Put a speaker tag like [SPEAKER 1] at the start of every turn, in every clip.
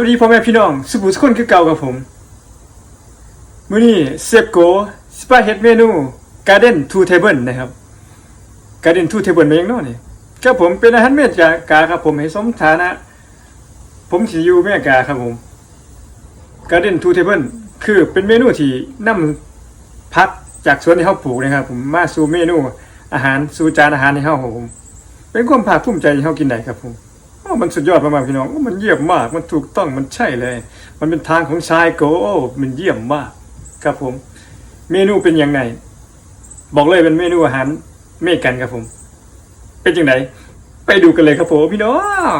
[SPEAKER 1] วัสดีพ่อแม่พี่น้องสุบุสุคนคือเก่ากับผม มื้อนี้เซฟโกสปาเฮ็ดเมนู Garden to Table นะครับ Garden to Table มาอย่งเน้อนี่ครับผมเป็นอาหารเมกาครับผมให้สมฐานะ ผมสิอยู่เมกาครับผม Garden to Table คือเป็นเมนูที่นำพักจากสวนที่เฮาปลูกนะครับ ผมมาสู่เมนูอาหารสู่จานอาหารในเฮาครับผม เป็นความภาคภูมิใจที่เฮากินได้ครับผม มันสุดยอดมากๆพี่น้องมันเยี่ยมมาก มันถูกต้องมันใช่เลย มันเป็นทางของชายโกโอ้มันเยี่ยมมาก ครับผม เมนูเป็นยังไง บอกเลยเป็นเมนูอาหารเมกันครับผม เป็นยังไงไปดูกันเลยครับผมพี่น้อง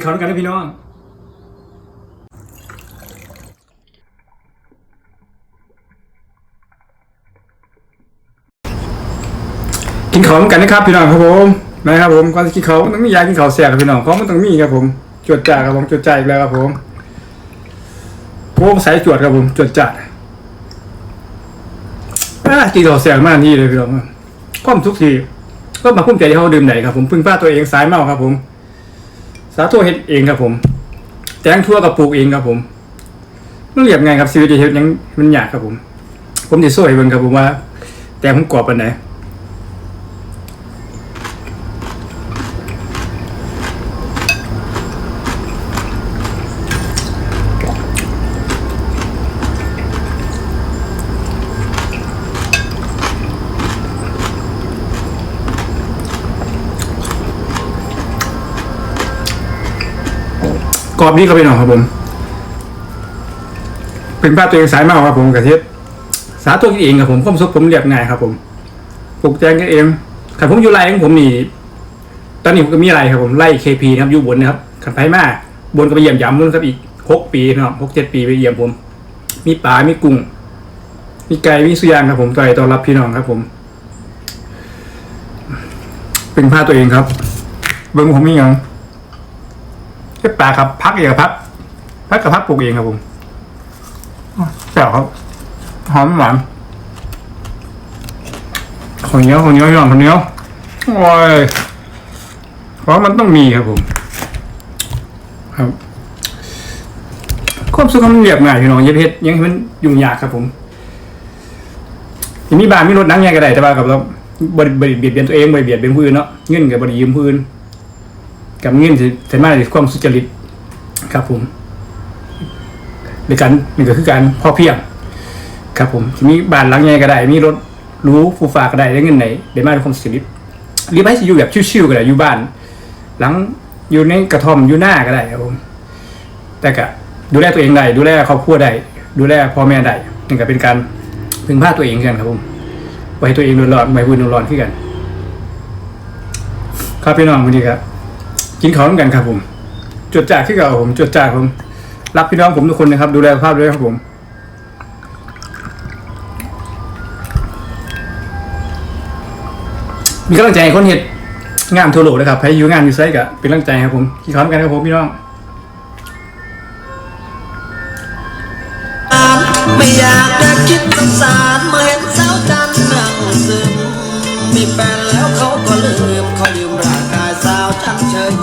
[SPEAKER 1] กินข้าวด้วยกันนะพี่น้องกินข้าวด้วยกันนะครับพี่น้องครับผมนะครับผมก่อนจะกินข้าวต้องมียากินข้าวแซ่บครับพี่น้องของมันต้องมีครับผมจวดจ่าครับผมจวดจ่าอีกแล้วครับผมโอ้สายจวดครับผมจวดจ่าอ่ากินข้าวแซ่บมากนี่เลยพี่น้องความทุกทีก็มาพุ่มใจที่เขาดื่มไหนครับผมพึ่งป้าตัวเองสายเมาครับผม สาทั่วเฮ็ดเองครับผม แตงทั่วกับปลูกเองครับผมมันเรียบไงครับชีวิตเฮ็ดยังมันยากครับผม ผมจะช่วยเบิ่งครับผมว่า แตงผมกรอบปันไหน กรอบดีครับพี่น้องครับผม เป็นป้าตัวเองสายมากครับผมกะทิสาตัวเองครับผมความสุขผมเรียบง่ายครับ ผมปลูกแตงกันเองขันผมอยู่ไร่ของผมนี่ ตอนนี้ผมก็มีอะไรครับผมไล่เคพีนะครับอยู่บนนะครับขันไปมาบนก็ไปเยี่ยมยามมุ่นครับอีกหกปีนะครับหกเจ็ดปีไปเยี่ยมผม มีปลามีกุ้งมีไก่มีสุยางครับผมต่อยต้อนรับพี่น้องครับ ผม เป็นผ้าตัวเองครับ เบิ้งผมมีหยัง แค่ปลาครับ พักเองครับพักพักกับพักปลูกเองครับผมแจ่วครับ หอมหวานข้าวเหนียวข้าวเหนียวย่องข้าวเหนียวโอ้ยเพราะมันต้องมีครับผม ครับความสุขมันเรียบง่ายพี่น้องอยับเพชรยังมันยุ่งยากครับผมยังมีบ้านมีรถนั่งแยกก็ได้แต่ว่ากับเราบริบริเบียดเบียนตัวเองบริเบียดเบียนผู้อื่นเนาะเงินกับบริยืมผู้อื่น กับเงินสิสามารถในความสุจริตครับผมในการนี่ก็คือการพอเพียง ครับผมมีบ้านหลังใหญ่ก็ได้ มีรถรู้ฟูฟ้าก็ได้ได้เงินไหนได้มาด้วยความสุจริตหรือไม่สิอยู่แบบชิวๆก็ได้อยู่บ้าน หลังอยู่ในกระท่อมอยู่หน้าก็ได้ครับผมแต่ก็ดูแลตัวเองได้ดูแลครอบครัวได้ดูแลพ่อแม่ได้นี่ก็เป็นการพึ่งพาตัวเองกันครับผมไว้ตัวเองเดือดร้อนไว้ผู้อื่นเดือดร้อนขึ้นกัน ครับพี่น้องวันนี้ครับ กินข้าวด้วยกันครับผม จดจ่าขึ้นกับผมจดจ่าผมรักพี่น้องผมทุกคนนะครับ ดูแลสภาพด้วยครับผมมีกำลังใจคนเห็ดงานทั่วโลกนะครับใครอยู่งานอยู่ไซต์ก็เป็นกำลังใจครับผมกินข้าวด้วยกันครับผมพี่น้อง
[SPEAKER 2] ไม่อยากจะคิดสงสารเมื่อเห็นสาวจันทร์นั่งซึมมีแฟนแล้วเขาก็ลืมเขาลืมร่างก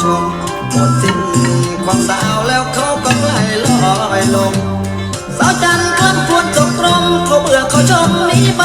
[SPEAKER 2] ชมหมดสิ้นความสาวแล้วเขาก็ไหลลอยลมสาวจันทร์คลับควรจบกรมเขาเบื่อเขาชมนี้ไป